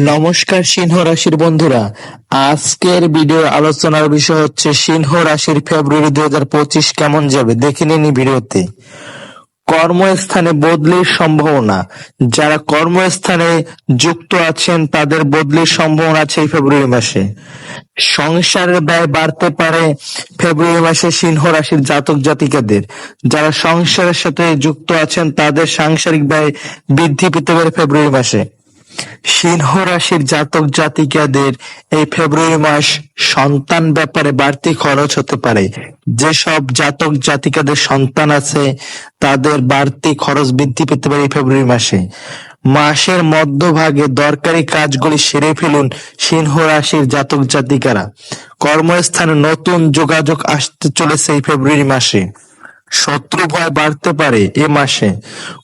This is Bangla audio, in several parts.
নমস্কার সিংহ রাশির বন্ধুরা। আজকের ভিডিও আলোচনার বিষয় হচ্ছে সিংহ রাশির ফেব্রুয়ারি দুই হাজার পঁচিশ কেমন যাবে? দেখে নিন ভিডিওতে। কর্মস্থানে বদলির সম্ভাবনা। যারা কর্মস্থানে যুক্ত আছেন, তাদের বদলির সম্ভাবনা আছে ফেব্রুয়ারি মাসে। সংসারের ব্যয় বাড়তে পারে ফেব্রুয়ারি মাসে সিংহ রাশির জাতক জাতিকাদের। যারা সংসারের সাথে যুক্ত আছেন, তাদের সাংসারিক ব্যয় বৃদ্ধি পেতে পারে ফেব্রুয়ারি মাসে। সিংহ রাশির জাতক জাতিকাদের এই ফেব্রুয়ারি মাস সন্তান ব্যাপারে বাড়তি খরচ হতে পারে। যেসব জাতক জাতিকাদের সন্তান আছে, তাদের বাড়তি খরচ বৃদ্ধি পেতে পারে এই ফেব্রুয়ারি মাসে। মাসের মধ্যভাগে দরকারি কাজগুলি সেরে ফেলুন সিংহ রাশির জাতক জাতিকারা। কর্মস্থানে নতুন যোগাযোগ আসতে চলেছে এই ফেব্রুয়ারি মাসে। শত্রু ভয় বাড়তে পারে এ মাসে।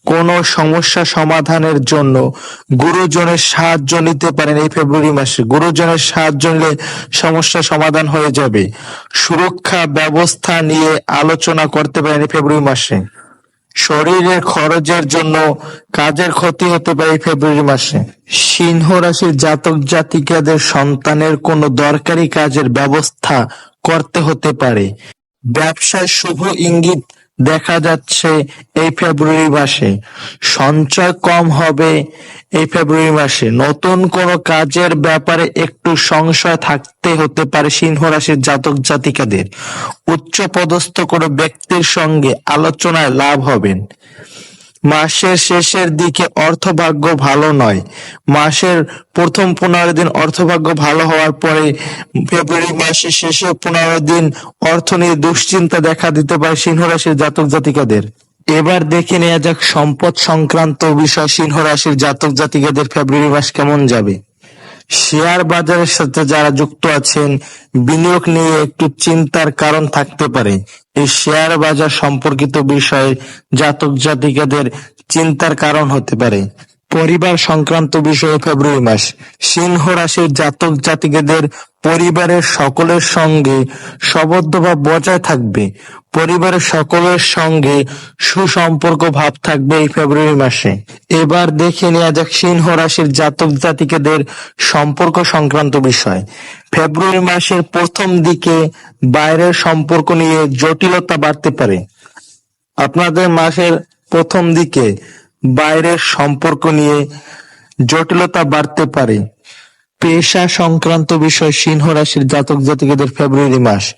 কোনো সমস্যা সমাধানের জন্য গুরুজনের সাহায্য নিতে পারেন এই ফেব্রুয়ারি মাসে। গুরুজনের সাহায্য নিলে সমস্যা সমাধান হয়ে যাবে। সুরক্ষা ব্যবস্থা নিয়ে আলোচনা করতে পারেন এই ফেব্রুয়ারি মাসে। শরীরের খরচের জন্য কাজের ক্ষতি হতে পারে ফেব্রুয়ারি মাসে। সিংহ রাশির জাতক জাতিকাদের সন্তানের কোনো দরকারি কাজের ব্যবস্থা করতে হতে পারে। ব্যবসায় শুভ ইঙ্গিত দেখা যাচ্ছে এই ফেব্রুয়ারি মাসে। সঞ্চয় কম হবে এই ফেব্রুয়ারি মাসে। নতুন কোন কাজের ব্যাপারে একটু সংশয় থাকতে হতে পারে সিংহ রাশির জাতক জাতিকাদের। উচ্চ পদস্থ কোনো ব্যক্তির সঙ্গে আলোচনায় লাভ হবেন। মাসের শেষের দিকে অর্থভাগ্য ভালো নয়। মাসের প্রথম পনেরো দিন অর্থভাগ্য ভালো হওয়ার পরে ফেব্রুয়ারি মাসের শেষে পনেরো দিন অর্থ নিয়ে দুশ্চিন্তা দেখা দিতে পারে সিংহ রাশির জাতক জাতিকাদের। এবার দেখে নেওয়া যাক সম্পদ সংক্রান্ত বিষয় সিংহ রাশির জাতক জাতিকাদের ফেব্রুয়ারি মাস কেমন যাবে। শেয়ার বাজারের সাথে যারা যুক্ত আছেন, বিনিয়োগ নিয়ে একটু চিন্তার কারণ থাকতে পারে। এই শেয়ার বাজার সম্পর্কিত বিষয়ে জাতক জাতিকাদের চিন্তার কারণ হতে পারে। পরিবার সংক্রান্ত বিষয়ে ফেব্রুয়ারি মাস। সিংহ রাশির জাতক জাতিকাদের পরিবারের সকলের সঙ্গে সবদ্ধভাব বজায় থাকবে। পরিবারের সকলের সঙ্গে সুসম্পর্ক ভাব থাকবে এই ফেব্রুয়ারি মাসে। এবার দেখে নেওয়া যাক সিংহ রাশির জাতক জাতিকাদের সম্পর্ক সংক্রান্ত বিষয়। ফেব্রুয়ারি মাসের প্রথম দিকে বাইরের সম্পর্ক নিয়ে জটিলতা বাড়তে পারে। আপনাদের মাসের প্রথম দিকে বাইরের সম্পর্ক নিয়ে জটিলতা বাড়তে পারে। পেশা সংক্রান্ত বিষয় সিংহ রাশির জাতক জাতিকাদের ফেব্রুয়ারি মাস।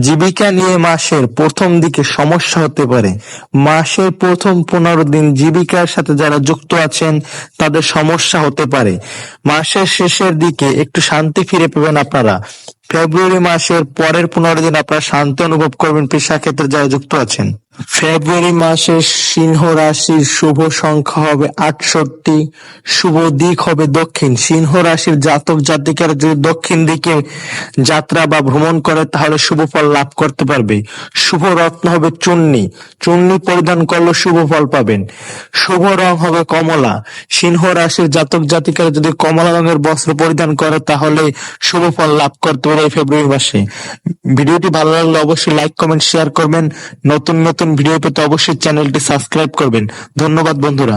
জীবিকা নিয়ে মাসের প্রথম দিকে সমস্যা হতে পারে। মাসের প্রথম পনেরো দিন জীবিকার সাথে যারা যুক্ত আছেন, তাদের সমস্যা হতে পারে। মাসের শেষের দিকে একটু শান্তি ফিরে পাবেন আপনারা। ফেব্রুয়ারি মাসের পরের পনেরো দিন আপনারা শান্তি অনুভব করবেন পেশা ক্ষেত্রে যারা যুক্ত আছেন। ফেব্রুয়ারি মাসে সিংহ রাশির শুভ সংখ্যা হবে আটষট্টি, শুভ দিক হবে দক্ষিণ। সিংহ রাশির জাতক জাতিকারা যদি দক্ষিণ দিকে যাত্রা বা ভ্রমণ করে, তাহলে শুভ ফল লাভ করতে পারবে। শুভ রত্ন হবে চুন্নি। চুন্নি পরিধান করলে শুভ ফল পাবেন। শুভ রং হবে কমলা। সিংহ রাশির জাতক জাতিকারা যদি কমলা রঙের বস্ত্র পরিধান করে, তাহলে শুভ ফল লাভ করতে পারে এই ফেব্রুয়ারি মাসে। ভিডিওটি ভালো লাগলে অবশ্যই লাইক, কমেন্ট, শেয়ার করবেন। নতুন নতুন নতুন ভিডিও পেতে অবশ্যই চ্যানেলটি সাবস্ক্রাইব করবেন। ধন্যবাদ বন্ধুরা।